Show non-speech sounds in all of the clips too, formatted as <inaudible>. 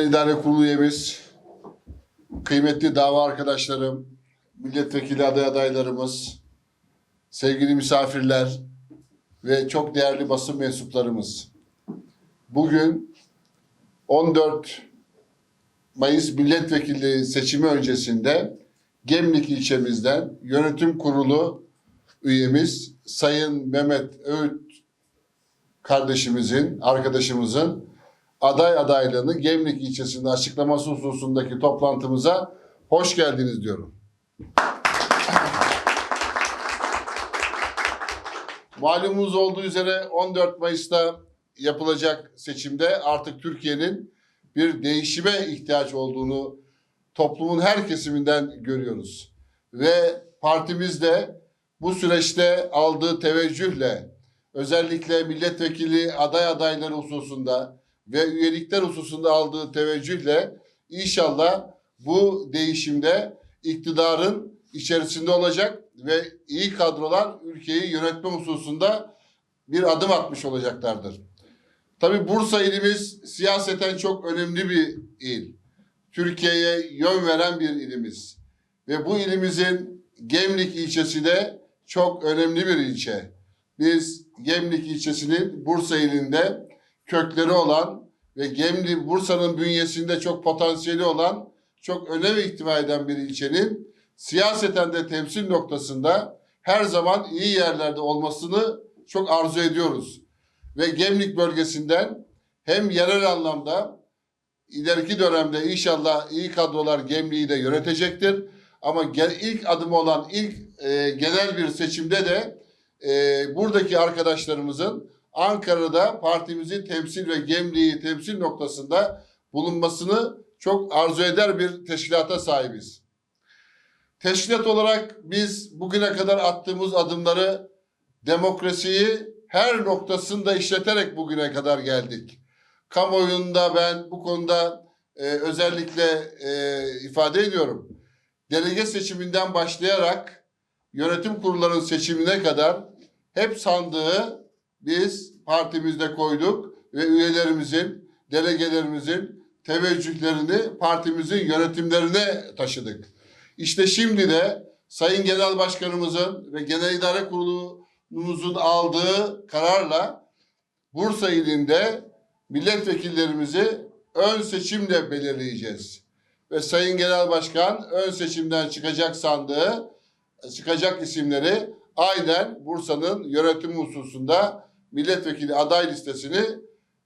İdare Kurulu üyemiz, kıymetli dava arkadaşlarım, milletvekili aday adaylarımız, sevgili misafirler ve çok değerli basın mensuplarımız. Bugün 14 Mayıs milletvekili seçimi öncesinde Gemlik ilçemizden yönetim kurulu üyemiz Sayın Mehmet Öğüt kardeşimizin, arkadaşımızın aday adaylığını Gemlik ilçesinde açıklaması hususundaki toplantımıza hoş geldiniz diyorum. <laughs> Malumunuz olduğu üzere 14 Mayıs'ta yapılacak seçimde artık Türkiye'nin bir değişime ihtiyaç olduğunu toplumun her kesiminden görüyoruz. Ve partimiz de bu süreçte aldığı teveccühle özellikle milletvekili aday adayları hususunda ve üyelikler hususunda aldığı teveccühle inşallah bu değişimde iktidarın içerisinde olacak ve iyi kadrolar ülkeyi yönetme hususunda bir adım atmış olacaklardır. Tabi Bursa ilimiz siyaseten çok önemli bir il. Türkiye'ye yön veren bir ilimiz. Ve bu ilimizin Gemlik ilçesi de çok önemli bir ilçe. Biz Gemlik ilçesinin Bursa ilinde kökleri olan ve Gemlik Bursa'nın bünyesinde çok potansiyeli olan çok önem ihtiva eden bir ilçenin siyaseten de temsil noktasında her zaman iyi yerlerde olmasını çok arzu ediyoruz. Ve Gemlik bölgesinden hem yerel anlamda ileriki dönemde inşallah iyi kadrolar Gemlik'i de yönetecektir. Ama ilk adım olan ilk e, genel bir seçimde de e, buradaki arkadaşlarımızın Ankara'da partimizin temsil ve Gemlik'i temsil noktasında bulunmasını çok arzu eder bir teşkilata sahibiz. Teşkilat olarak biz bugüne kadar attığımız adımları demokrasiyi her noktasında işleterek bugüne kadar geldik. Kamuoyunda ben bu konuda e, özellikle e, ifade ediyorum. Delege seçiminden başlayarak yönetim kurullarının seçimine kadar hep sandığı biz partimizde koyduk ve üyelerimizin, delegelerimizin teveccühlerini partimizin yönetimlerine taşıdık. İşte şimdi de Sayın Genel Başkanımızın ve Genel İdare Kurulumuzun aldığı kararla Bursa ilinde milletvekillerimizi ön seçimle belirleyeceğiz. Ve Sayın Genel Başkan ön seçimden çıkacak sandığı, çıkacak isimleri aynen Bursa'nın yönetim hususunda milletvekili aday listesini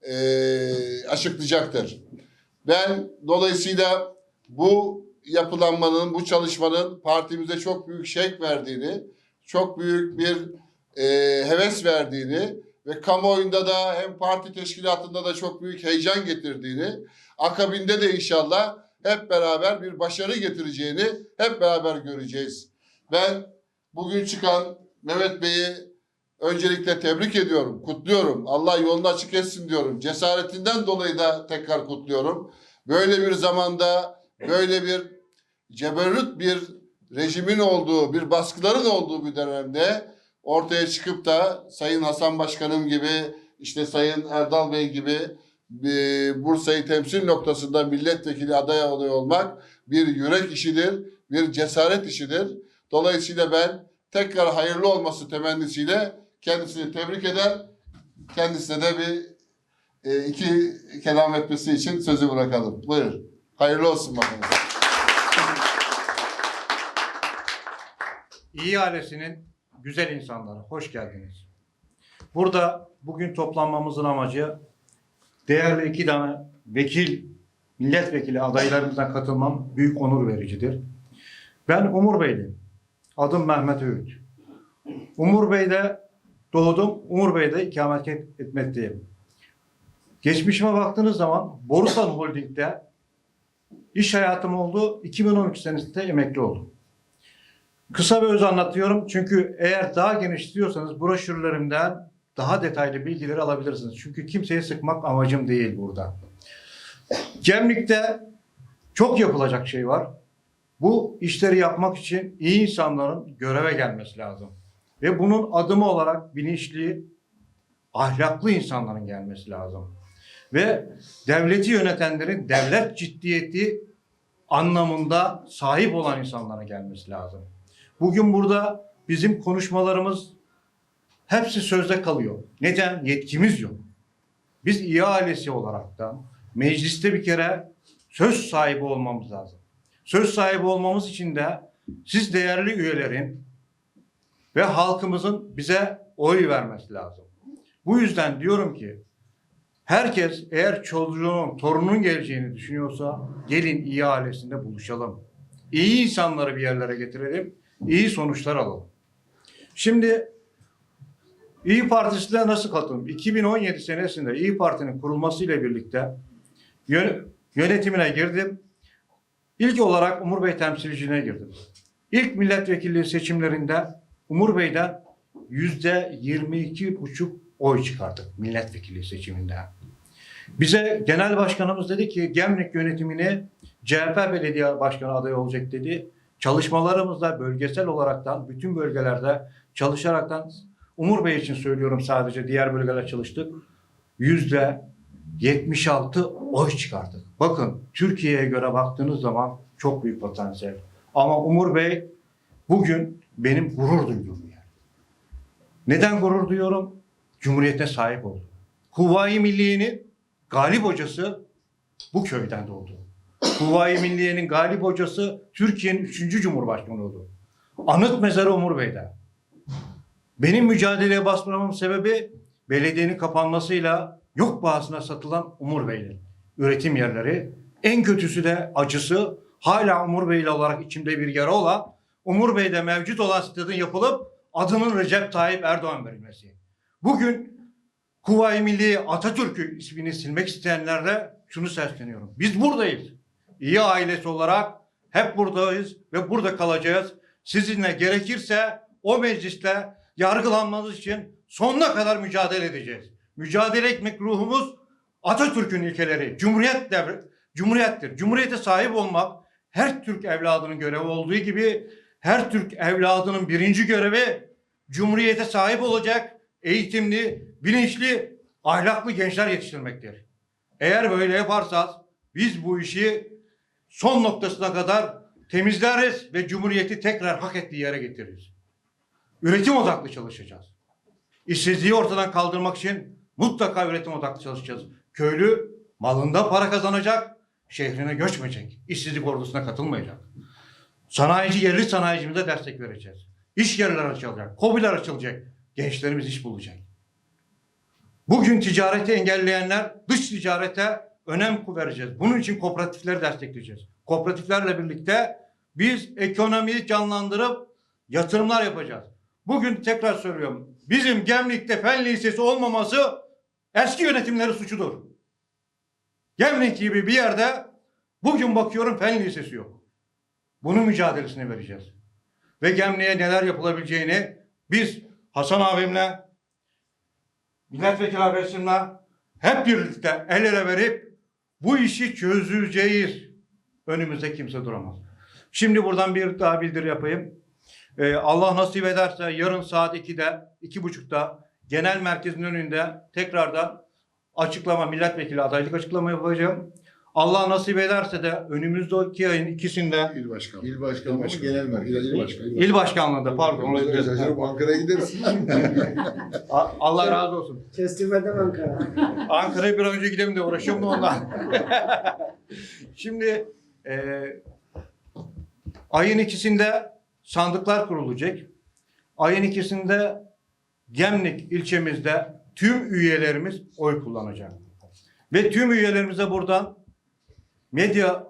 eee açıklayacaktır. Ben dolayısıyla bu yapılanmanın, bu çalışmanın partimize çok büyük şevk verdiğini, çok büyük bir e, heves verdiğini ve kamuoyunda da hem parti teşkilatında da çok büyük heyecan getirdiğini, akabinde de inşallah hep beraber bir başarı getireceğini hep beraber göreceğiz. Ben bugün çıkan Mehmet Bey'i öncelikle tebrik ediyorum, kutluyorum. Allah yolunu açık etsin diyorum. Cesaretinden dolayı da tekrar kutluyorum. Böyle bir zamanda, böyle bir ceberrut bir rejimin olduğu, bir baskıların olduğu bir dönemde ortaya çıkıp da Sayın Hasan Başkanım gibi, işte Sayın Erdal Bey gibi e, Bursa'yı temsil noktasında milletvekili aday adayı olmak bir yürek işidir, bir cesaret işidir. Dolayısıyla ben tekrar hayırlı olması temennisiyle kendisini tebrik eder. Kendisine de bir e, iki kelam etmesi için sözü bırakalım. Buyur. Hayırlı olsun bakalım. İyi ailesinin güzel insanları, hoş geldiniz. Burada bugün toplanmamızın amacı değerli iki tane vekil, milletvekili adaylarımızdan katılmam büyük onur vericidir. Ben Umur Beyliyim. Adım Mehmet Öğüt. Umur Bey'de doğdum, Umur Bey'de ikamet etmekteyim. Geçmişime baktığınız zaman Borusan Holding'de iş hayatım oldu. 2012 senesinde emekli oldum. Kısa ve öz anlatıyorum çünkü eğer daha geniş istiyorsanız broşürlerimden daha detaylı bilgileri alabilirsiniz. Çünkü kimseyi sıkmak amacım değil burada. Gemlik'te çok yapılacak şey var. Bu işleri yapmak için iyi insanların göreve gelmesi lazım. Ve bunun adımı olarak bilinçli, ahlaklı insanların gelmesi lazım. ve devleti yönetenlerin devlet ciddiyeti anlamında sahip olan insanlara gelmesi lazım. Bugün burada bizim konuşmalarımız hepsi sözde kalıyor. Neden? Yetkimiz yok. Biz iyi ailesi olaraktan mecliste bir kere söz sahibi olmamız lazım. Söz sahibi olmamız için de siz değerli üyelerin ve halkımızın bize oy vermesi lazım. Bu yüzden diyorum ki herkes eğer çocuğunun, torunun geleceğini düşünüyorsa gelin iyi ailesinde buluşalım. İyi insanları bir yerlere getirelim, iyi sonuçlar alalım. Şimdi İyi Partisi'ne nasıl katıldım? 2017 senesinde İyi Parti'nin kurulmasıyla birlikte yön- yönetimine girdim. İlk olarak Umur Bey temsilciliğine girdim. İlk milletvekilliği seçimlerinde Umur Bey'den yüzde 22 buçuk oy çıkardık milletvekilliği seçiminde. Bize genel başkanımız dedi ki Gemlik yönetimini CHP belediye başkanı adayı olacak dedi. Çalışmalarımızda bölgesel olaraktan bütün bölgelerde çalışaraktan Umur Bey için söylüyorum sadece diğer bölgeler çalıştık. Yüzde 76 oy çıkardık. Bakın Türkiye'ye göre baktığınız zaman çok büyük potansiyel. Ama Umur Bey bugün benim gurur duyduğum yer. Neden gurur duyuyorum? Cumhuriyete sahip oldu. Huvayi Milliye'nin galip hocası bu köyden doğdu. Huvayi Milliye'nin galip hocası Türkiye'nin 3. Cumhurbaşkanı oldu. Anıt mezarı Umur Bey'de. Benim mücadeleye basmamın sebebi belediyenin kapanmasıyla yok bağısına satılan Umur Bey'in üretim yerleri. En kötüsü de acısı hala Umur Beyli olarak içimde bir yara olan Umur Bey'de mevcut olan stadın yapılıp adının Recep Tayyip Erdoğan verilmesi. Bugün Kuvayi Milli Atatürk'ü ismini silmek isteyenlerle şunu sesleniyorum. Biz buradayız. İyi ailesi olarak hep buradayız ve burada kalacağız. Sizinle gerekirse o mecliste yargılanmanız için sonuna kadar mücadele edeceğiz. Mücadele etmek ruhumuz Atatürk'ün ilkeleri. Cumhuriyet devri, Cumhuriyettir. Cumhuriyete sahip olmak her Türk evladının görevi olduğu gibi her Türk evladının birinci görevi Cumhuriyete sahip olacak eğitimli, bilinçli, ahlaklı gençler yetiştirmektir. Eğer böyle yaparsanız biz bu işi son noktasına kadar temizleriz ve Cumhuriyeti tekrar hak ettiği yere getiririz. Üretim odaklı çalışacağız. İşsizliği ortadan kaldırmak için mutlaka üretim odaklı çalışacağız. Köylü malında para kazanacak, şehrine göçmeyecek. İşsizlik ordusuna katılmayacak. Sanayici, yerli sanayicimize destek vereceğiz. İş yerleri açılacak, kobiler açılacak. Gençlerimiz iş bulacak. Bugün ticareti engelleyenler dış ticarete önem vereceğiz. Bunun için kooperatifleri destekleyeceğiz. Kooperatiflerle birlikte biz ekonomiyi canlandırıp yatırımlar yapacağız. Bugün tekrar söylüyorum. Bizim Gemlik'te fen lisesi olmaması eski yönetimleri suçudur. Gemlik gibi bir yerde bugün bakıyorum fen lisesi yok. Bunun mücadelesini vereceğiz. Ve Gemlik'e neler yapılabileceğini biz Hasan abimle, milletvekili arkadaşımla hep birlikte el ele verip bu işi çözeceğiz. Önümüzde kimse duramaz. Şimdi buradan bir daha bildiri yapayım. Ee, Allah nasip ederse yarın saat 2'de, 2.30'da genel merkezin önünde tekrardan açıklama, milletvekili adaylık açıklama yapacağım. Allah nasip ederse de önümüzdeki ayın ikisinde İl başkanı. İl başkanı mı genel merkez? İl, il başkanı. il başkanlığında pardon. dilerim. Şaşırıp Ankara'ya gideriz. <laughs> A- Allah razı olsun. Teslim edem Ankara. Ankara'ya bir an önce gidelim de uğraşıyorum da ondan. <laughs> Şimdi e, ayın ikisinde sandıklar kurulacak. Ayın ikisinde Gemlik ilçemizde tüm üyelerimiz oy kullanacak. Ve tüm üyelerimize buradan medya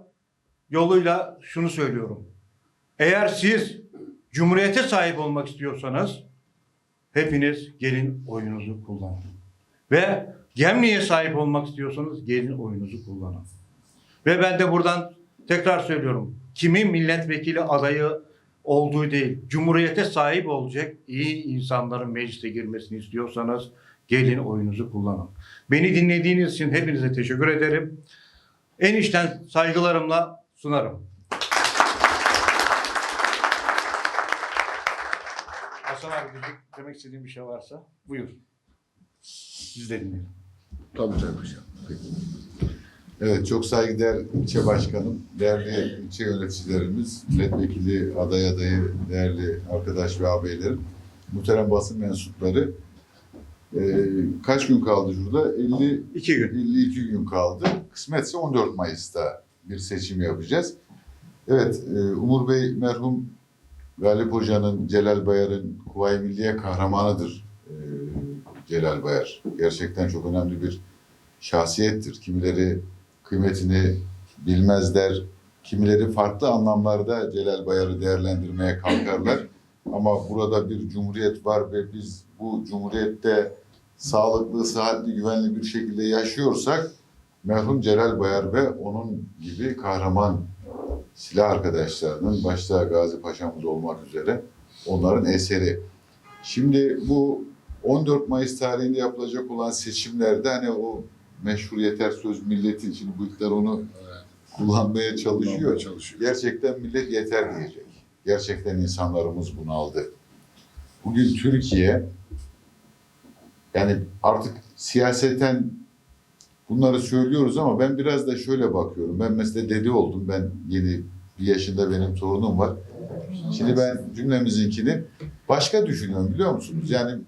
yoluyla şunu söylüyorum. Eğer siz Cumhuriyete sahip olmak istiyorsanız hepiniz gelin oyunuzu kullanın. Ve Gemli'ye sahip olmak istiyorsanız gelin oyunuzu kullanın. Ve ben de buradan tekrar söylüyorum. Kimin milletvekili adayı olduğu değil, Cumhuriyete sahip olacak iyi insanların meclise girmesini istiyorsanız gelin oyunuzu kullanın. Beni dinlediğiniz için hepinize teşekkür ederim. En içten saygılarımla sunarım. Hasan abi demek istediğin bir şey varsa buyur. Siz de dinleyin. Tabii tabii hocam. Evet, çok saygıdeğer ilçe başkanım, değerli ilçe yöneticilerimiz, milletvekili, aday adayı, değerli arkadaş ve ağabeylerim, muhterem basın mensupları. Ee, kaç gün kaldı şurada? 50, İki gün. 52 gün kaldı. Kısmetse 14 Mayıs'ta bir seçim yapacağız. Evet, e, Umur Bey merhum Galip Hoca'nın, Celal Bayar'ın Kuvayi Milliye kahramanıdır e, Celal Bayar. Gerçekten çok önemli bir şahsiyettir. Kimileri kıymetini bilmezler, kimileri farklı anlamlarda Celal Bayar'ı değerlendirmeye kalkarlar. <laughs> Ama burada bir cumhuriyet var ve biz bu cumhuriyette sağlıklı, sıhhatli, güvenli bir şekilde yaşıyorsak merhum Celal Bayar ve onun gibi kahraman silah arkadaşlarının başta Gazi Paşa'mız olmak üzere onların eseri. Şimdi bu 14 Mayıs tarihinde yapılacak olan seçimlerde hani o meşhur yeter söz milletin şimdi bu iktidar onu kullanmaya çalışıyor. çalışıyor. Gerçekten millet yeter diyecek. Gerçekten insanlarımız bunu aldı. Bugün Türkiye yani artık siyaseten bunları söylüyoruz ama ben biraz da şöyle bakıyorum. Ben mesela dede oldum. Ben yeni bir yaşında benim torunum var. Şimdi ben cümlemizinkini başka düşünüyorum biliyor musunuz? Yani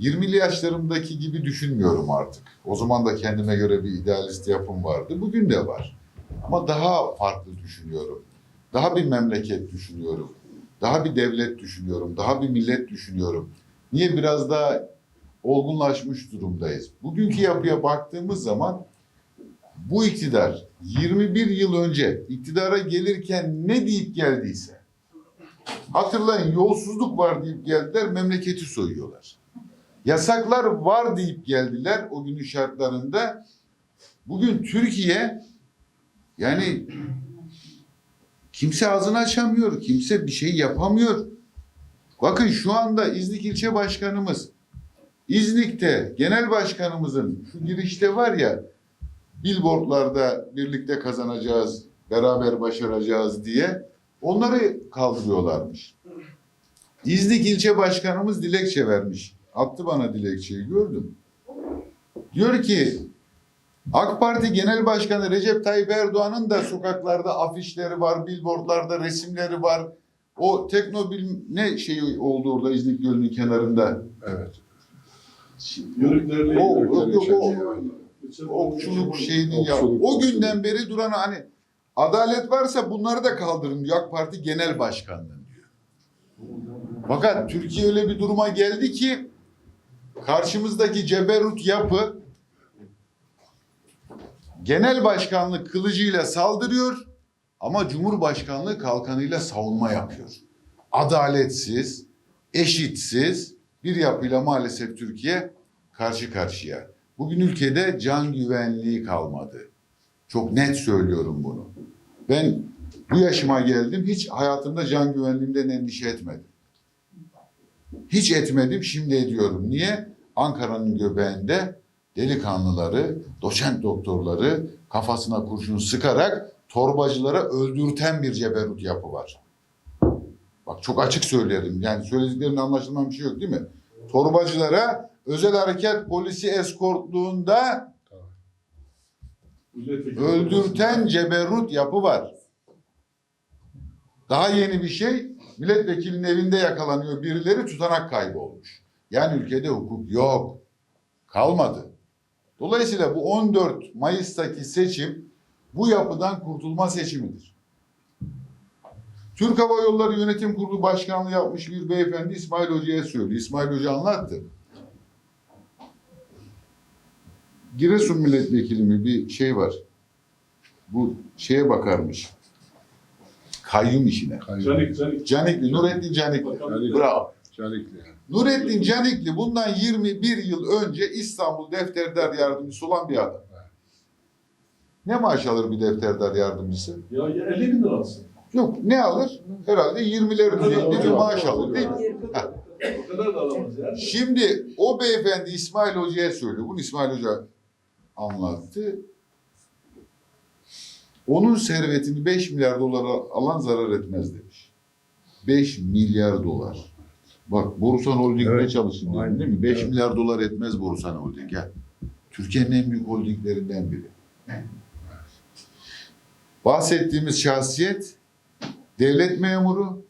20'li yaşlarımdaki gibi düşünmüyorum artık. O zaman da kendime göre bir idealist yapım vardı. Bugün de var. Ama daha farklı düşünüyorum. Daha bir memleket düşünüyorum. Daha bir devlet düşünüyorum. Daha bir millet düşünüyorum. Niye biraz daha olgunlaşmış durumdayız? Bugünkü yapıya baktığımız zaman bu iktidar 21 yıl önce iktidara gelirken ne deyip geldiyse hatırlayın yolsuzluk var deyip geldiler memleketi soyuyorlar. Yasaklar var deyip geldiler o günün şartlarında. Bugün Türkiye yani kimse ağzını açamıyor, kimse bir şey yapamıyor. Bakın şu anda İznik ilçe başkanımız, İznik'te genel başkanımızın şu girişte var ya, billboardlarda birlikte kazanacağız, beraber başaracağız diye onları kaldırıyorlarmış. İznik ilçe başkanımız dilekçe vermiş. Attı bana dilekçeyi gördüm. Diyor ki AK Parti Genel Başkanı Recep Tayyip Erdoğan'ın da sokaklarda afişleri var, billboardlarda resimleri var. O teknobil ne şeyi oldu orada İznik Gölü'nün kenarında. Evet. O, o, o, o okçuluk şeyini ya. O günden beri duran hani adalet varsa bunları da kaldırın diyor AK Parti Genel Başkanlığı diyor. Fakat Türkiye öyle bir duruma geldi ki karşımızdaki ceberut yapı genel başkanlık kılıcıyla saldırıyor ama cumhurbaşkanlığı kalkanıyla savunma yapıyor. Adaletsiz, eşitsiz bir yapıyla maalesef Türkiye karşı karşıya. Bugün ülkede can güvenliği kalmadı. Çok net söylüyorum bunu. Ben bu yaşıma geldim hiç hayatımda can güvenliğimden endişe etmedim. Hiç etmedim şimdi ediyorum. Niye? Ankara'nın göbeğinde delikanlıları, doçent doktorları kafasına kurşun sıkarak torbacılara öldürten bir ceberut yapı var. Bak çok açık söylerim. Yani söylediklerimde anlaşılmayan bir şey yok değil mi? Torbacılara özel hareket polisi eskortluğunda öldürten ceberut yapı var. Daha yeni bir şey milletvekilinin evinde yakalanıyor birileri tutanak kaybolmuş. Yani ülkede hukuk yok. Kalmadı. Dolayısıyla bu 14 Mayıs'taki seçim bu yapıdan kurtulma seçimidir. Türk Hava Yolları Yönetim Kurulu Başkanlığı yapmış bir beyefendi İsmail Hoca'ya söylüyor. İsmail Hoca anlattı. Giresun milletvekili mi bir şey var. Bu şeye bakarmış. Kayyum işine. Canik, Canik. Canikli, Nurettin Canikli. Bravo. Canikli. Nurettin Canikli bundan 21 yıl önce İstanbul Defterdar Yardımcısı olan bir adam. Ne maaş alır bir defterdar yardımcısı? Ya, ya 50 bin lira alsın. Yok ne alır? Herhalde 20'ler düzeyinde bir maaş alır değil mi? O kadar da alamaz yani. Şimdi o beyefendi İsmail Hoca'ya söylüyor. Bunu İsmail Hoca anlattı. Onun servetini 5 milyar dolara alan zarar etmez demiş. 5 milyar dolar. Bak Borusan Holding'de Evet, çalıştın dedin aynen. değil mi? 5 Evet. milyar dolar etmez Borusan Holding. Gel. Türkiye'nin en büyük holdinglerinden biri. Bahsettiğimiz şahsiyet devlet memuru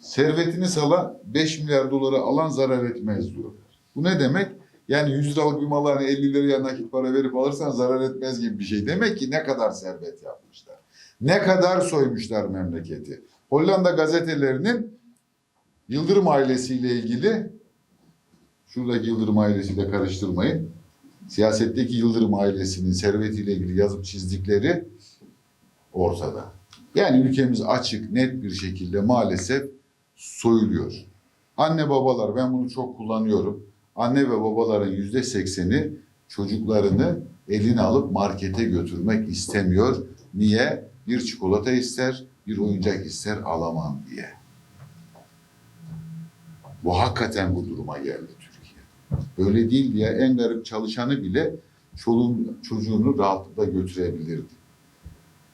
servetini sala 5 milyar dolara alan zarar etmez diyorlar. Bu ne demek? Yani 100 liralık bir malı hani 50 liraya nakit para verip alırsan zarar etmez gibi bir şey. Demek ki ne kadar servet yapmışlar. Ne kadar soymuşlar memleketi. Hollanda gazetelerinin Yıldırım ailesiyle ilgili şuradaki Yıldırım ailesiyle karıştırmayın. Siyasetteki Yıldırım ailesinin servetiyle ilgili yazıp çizdikleri ortada. Yani ülkemiz açık, net bir şekilde maalesef soyuluyor. Anne babalar, ben bunu çok kullanıyorum. Anne ve babaların yüzde sekseni çocuklarını eline alıp markete götürmek istemiyor. Niye? Bir çikolata ister, bir oyuncak ister alamam diye. Bu hakikaten bu duruma geldi Türkiye. Böyle değil diye en garip çalışanı bile çoluğun, çocuğunu rahatlıkla götürebilirdi.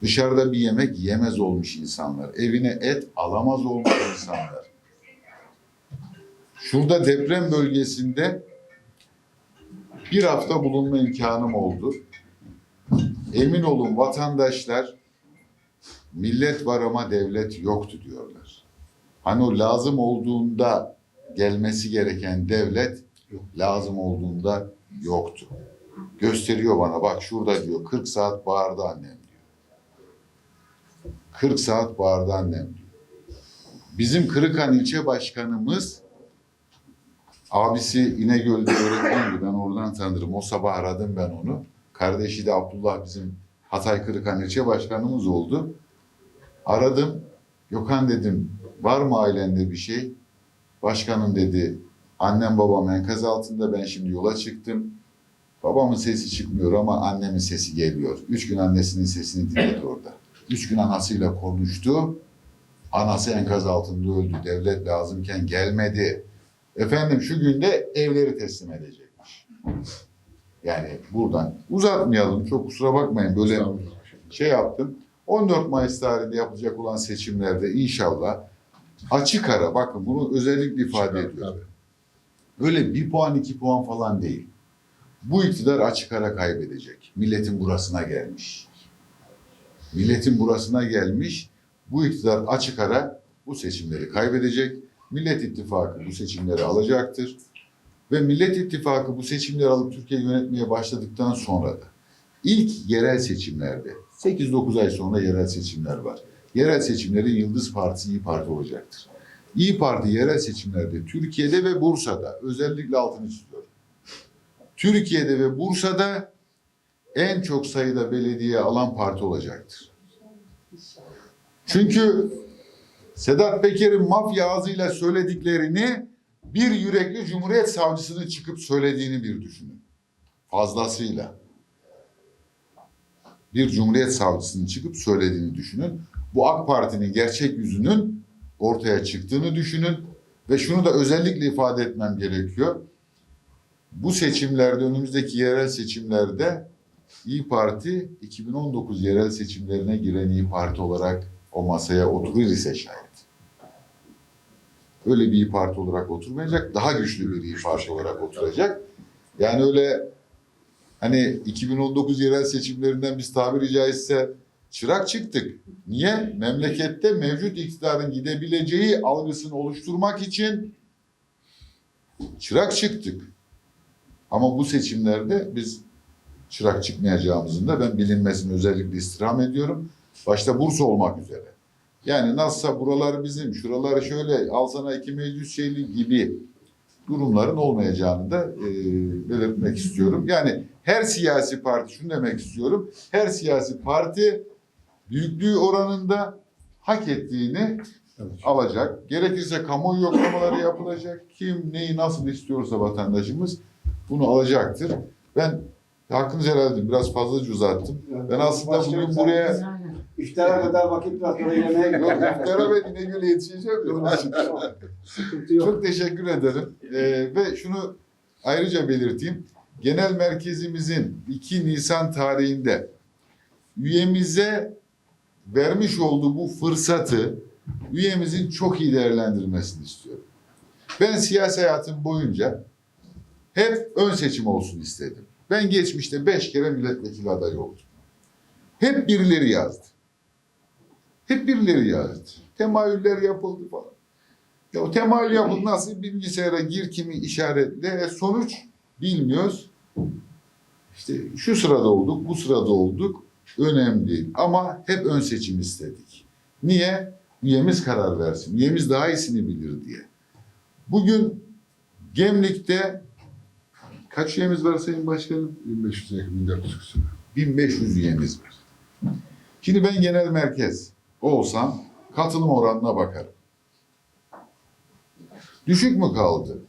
Dışarıda bir yemek yemez olmuş insanlar. Evine et alamaz olmuş insanlar. Şurada deprem bölgesinde bir hafta bulunma imkanım oldu. Emin olun vatandaşlar millet var ama devlet yoktu diyorlar. Hani o lazım olduğunda gelmesi gereken devlet lazım olduğunda yoktu. Gösteriyor bana bak şurada diyor 40 saat bağırdı annem diyor. 40 saat bağırdı annem diyor. Bizim Kırıkhan ilçe başkanımız abisi İnegöl'de öğretmendi. Ben oradan tanırım. O sabah aradım ben onu. Kardeşi de Abdullah bizim Hatay Kırıkhan ilçe başkanımız oldu. Aradım. Gökhan dedim var mı ailende bir şey? Başkanım dedi annem babam enkaz altında ben şimdi yola çıktım. Babamın sesi çıkmıyor ama annemin sesi geliyor. Üç gün annesinin sesini dinledi orada. Üç gün anasıyla konuştu. Anası enkaz altında öldü. Devlet lazımken gelmedi. Efendim şu günde evleri teslim edecekmiş. Yani buradan uzatmayalım. Çok kusura bakmayın böyle şey yaptım. 14 Mayıs tarihinde yapılacak olan seçimlerde inşallah açık ara bakın bunu özellikle ifade ediyorum. Öyle bir puan iki puan falan değil. Bu iktidar açık ara kaybedecek. Milletin burasına gelmiş. Milletin burasına gelmiş. Bu iktidar açık ara bu seçimleri kaybedecek. Millet İttifakı bu seçimleri alacaktır. Ve Millet İttifakı bu seçimleri alıp Türkiye yönetmeye başladıktan sonra da ilk yerel seçimlerde 8-9 ay sonra yerel seçimler var. Yerel seçimlerin Yıldız Partisi İyi Parti olacaktır. İyi Parti yerel seçimlerde Türkiye'de ve Bursa'da özellikle altını çiziyorum. Türkiye'de ve Bursa'da en çok sayıda belediye alan parti olacaktır. Çünkü Sedat Peker'in mafya ağzıyla söylediklerini bir yürekli Cumhuriyet Savcısının çıkıp söylediğini bir düşünün. Fazlasıyla. Bir Cumhuriyet Savcısının çıkıp söylediğini düşünün. Bu AK Parti'nin gerçek yüzünün ortaya çıktığını düşünün. Ve şunu da özellikle ifade etmem gerekiyor. Bu seçimlerde, önümüzdeki yerel seçimlerde İyi Parti 2019 yerel seçimlerine giren İyi Parti olarak o masaya oturur ise şayet. Öyle bir İyi Parti olarak oturmayacak, daha güçlü bir İyi Parti olarak oturacak. Yani öyle hani 2019 yerel seçimlerinden biz tabiri caizse çırak çıktık. Niye? Memlekette mevcut iktidarın gidebileceği algısını oluşturmak için çırak çıktık. Ama bu seçimlerde biz çırak çıkmayacağımızın da ben bilinmesini özellikle istirham ediyorum. Başta Bursa olmak üzere. Yani nasılsa buralar bizim, şuraları şöyle al sana iki meclis şeyli gibi durumların olmayacağını da e, belirtmek istiyorum. Yani her siyasi parti, şunu demek istiyorum, her siyasi parti büyüklüğü oranında hak ettiğini alacak. Gerekirse kamuoyu yoklamaları yapılacak. Kim neyi nasıl istiyorsa vatandaşımız bunu alacaktır. Ben hakkınızı helal edin. Biraz fazlaca uzattım. Ben aslında bugün buraya İftara kadar vakit var sonra yemeğe yok iftara ve İnegöl'e yetişeceğim. <laughs> Çok teşekkür ederim. Ee, ve şunu ayrıca belirteyim. Genel merkezimizin 2 Nisan tarihinde üyemize vermiş olduğu bu fırsatı üyemizin çok iyi değerlendirmesini istiyorum. Ben siyasi hayatım boyunca hep ön seçim olsun istedim. Ben geçmişte beş kere milletvekili adayı oldum. Hep birileri yazdı. Hep birileri yazdı. Temayüller yapıldı falan. Ya o temayül yapıldı nasıl bilgisayara gir kimi işaretle e, sonuç bilmiyoruz. İşte şu sırada olduk, bu sırada olduk. Önemli değil. Ama hep ön seçim istedik. Niye? Üyemiz karar versin. Üyemiz daha iyisini bilir diye. Bugün Gemlik'te kaç üyemiz var Sayın Başkanım? 1500 yakın 1400 küsur. 1500 üyemiz var. Şimdi ben genel merkez olsam katılım oranına bakarım. Düşük mü kaldı?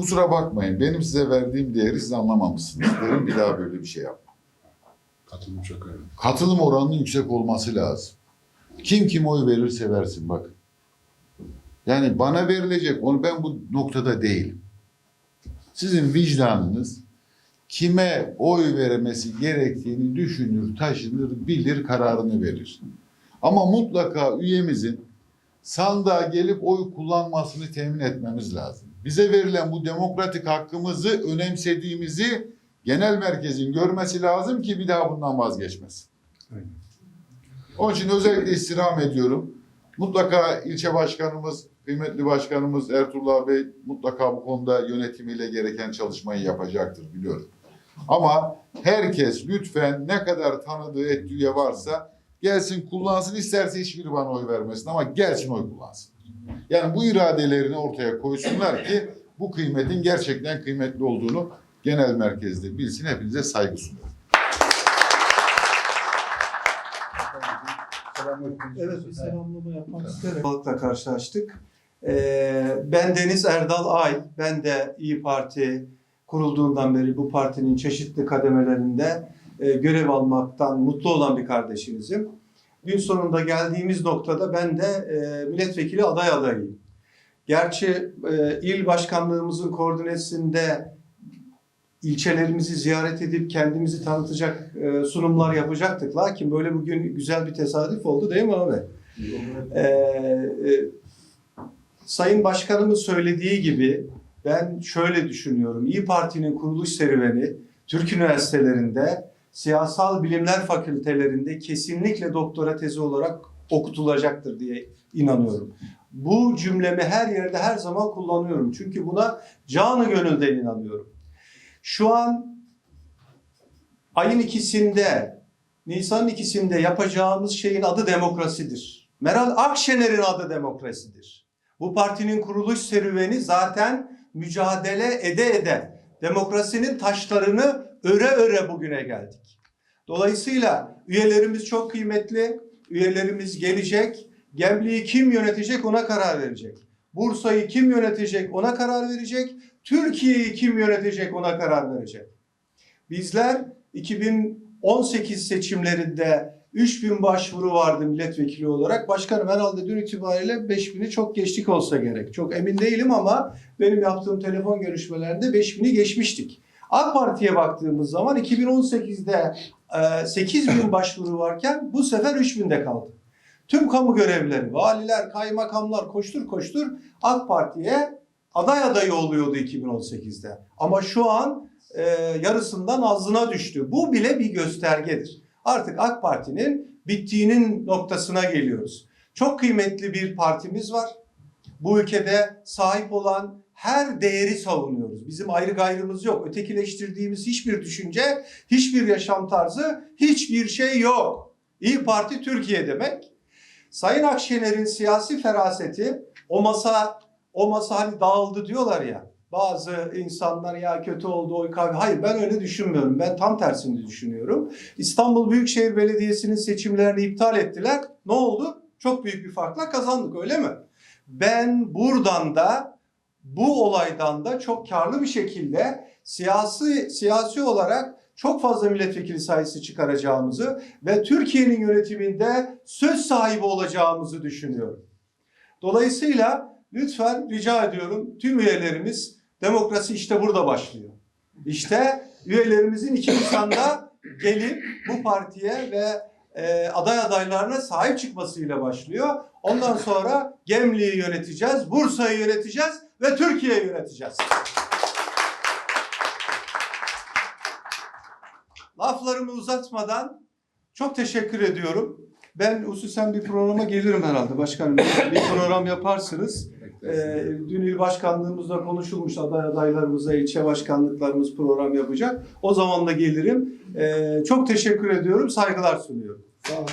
Kusura bakmayın benim size verdiğim değeri siz anlamamışsınız. Derim bir daha böyle bir şey yapma. Katılım çok önemli. Katılım oranının yüksek olması lazım. Kim kim oy verirse versin bakın. Yani bana verilecek onu ben bu noktada değilim. Sizin vicdanınız kime oy vermesi gerektiğini düşünür, taşınır, bilir, kararını verir. Ama mutlaka üyemizin sandığa gelip oy kullanmasını temin etmemiz lazım. Bize verilen bu demokratik hakkımızı önemsediğimizi genel merkezin görmesi lazım ki bir daha bundan vazgeçmesin. Onun için özellikle istirham ediyorum. Mutlaka ilçe başkanımız, kıymetli başkanımız Ertuğrul Bey mutlaka bu konuda yönetimiyle gereken çalışmayı yapacaktır biliyorum. Ama herkes lütfen ne kadar tanıdığı ettiği varsa gelsin kullansın isterse hiçbiri bana oy vermesin ama gelsin oy kullansın. Yani bu iradelerini ortaya koysunlar ki bu kıymetin gerçekten kıymetli olduğunu genel merkezde bilsin. Hepinize saygı sunuyorum. Evet bir selamlama yapmak isterim. Balıkla karşılaştık. Ee, ben Deniz Erdal Ay. Ben de İyi Parti kurulduğundan beri bu partinin çeşitli kademelerinde e, görev almaktan mutlu olan bir kardeşinizim. Gün sonunda geldiğimiz noktada ben de e, milletvekili aday adayıyım. Gerçi e, il başkanlığımızın koordinesinde ilçelerimizi ziyaret edip kendimizi tanıtacak e, sunumlar yapacaktık. Lakin böyle bugün güzel bir tesadüf oldu değil mi abi? Ee, e, Sayın Başkanımın söylediği gibi ben şöyle düşünüyorum. İyi Parti'nin kuruluş serüveni Türk üniversitelerinde siyasal bilimler fakültelerinde kesinlikle doktora tezi olarak okutulacaktır diye inanıyorum. Bu cümlemi her yerde her zaman kullanıyorum. Çünkü buna canı gönülden inanıyorum. Şu an ayın ikisinde, Nisan'ın ikisinde yapacağımız şeyin adı demokrasidir. Meral Akşener'in adı demokrasidir. Bu partinin kuruluş serüveni zaten mücadele ede ede demokrasinin taşlarını öre öre bugüne geldik. Dolayısıyla üyelerimiz çok kıymetli. Üyelerimiz gelecek. Gemliği kim yönetecek ona karar verecek. Bursa'yı kim yönetecek ona karar verecek. Türkiye'yi kim yönetecek ona karar verecek. Bizler 2018 seçimlerinde 3000 başvuru vardı milletvekili olarak. Başkanım herhalde dün itibariyle 5000'i çok geçtik olsa gerek. Çok emin değilim ama benim yaptığım telefon görüşmelerinde 5000'i geçmiştik. AK Parti'ye baktığımız zaman 2018'de e, 8000 <coughs> başvuru varken bu sefer 3000'de kaldı. Tüm kamu görevlileri, valiler, kaymakamlar koştur koştur AK Parti'ye aday adayı oluyordu 2018'de. Ama şu an e, yarısından azına düştü. Bu bile bir göstergedir. Artık AK Parti'nin bittiğinin noktasına geliyoruz. Çok kıymetli bir partimiz var. Bu ülkede sahip olan her değeri savunuyoruz. Bizim ayrı gayrımız yok. Ötekileştirdiğimiz hiçbir düşünce, hiçbir yaşam tarzı, hiçbir şey yok. İyi Parti Türkiye demek. Sayın Akşener'in siyasi feraseti o masa o masa hani dağıldı diyorlar ya. Bazı insanlar ya kötü oldu oy kaybı. Hayır ben öyle düşünmüyorum. Ben tam tersini düşünüyorum. İstanbul Büyükşehir Belediyesi'nin seçimlerini iptal ettiler. Ne oldu? Çok büyük bir farkla kazandık öyle mi? Ben buradan da bu olaydan da çok karlı bir şekilde siyasi siyasi olarak çok fazla milletvekili sayısı çıkaracağımızı ve Türkiye'nin yönetiminde söz sahibi olacağımızı düşünüyorum. Dolayısıyla lütfen rica ediyorum tüm üyelerimiz demokrasi işte burada başlıyor. İşte üyelerimizin 2 Nisan'da gelip bu partiye ve e, aday adaylarına sahip çıkmasıyla başlıyor. Ondan sonra Gemli'yi yöneteceğiz, Bursa'yı yöneteceğiz ve Türkiye'yi yöneteceğiz. laflarımı uzatmadan çok teşekkür ediyorum. Ben hususen bir programa gelirim herhalde başkanım. Bir program yaparsınız. Ee, dün il başkanlığımızda konuşulmuş aday adaylarımıza ilçe başkanlıklarımız program yapacak. O zaman da gelirim. Ee, çok teşekkür ediyorum. Saygılar sunuyorum. Sağ ol.